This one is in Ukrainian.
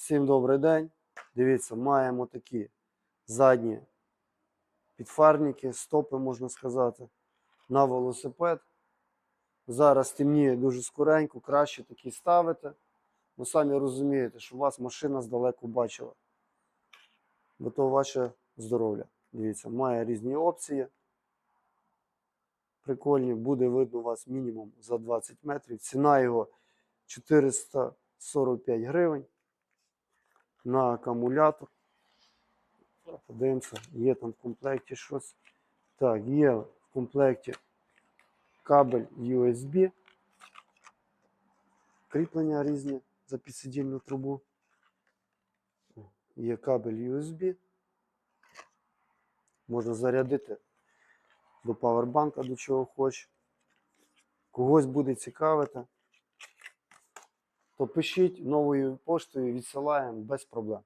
Всім добрий день. Дивіться, маємо такі задні підфарники, стопи, можна сказати, на велосипед. Зараз темніє дуже скоренько, краще такі ставити. Ви самі розумієте, що вас машина здалеку бачила. Бо то ваше здоров'я. Дивіться, має різні опції. Прикольні, буде видно вас мінімум за 20 метрів. Ціна його 445 гривень на акумулятор. Подивимося, є там в комплекті щось. Так, є в комплекті кабель USB, кріплення різні за підсидільну трубу. Є кабель USB. Можна зарядити до павербанка, до чого хочеш. Когось буде цікавити, то пишіть новою поштою, відсилаємо без проблем.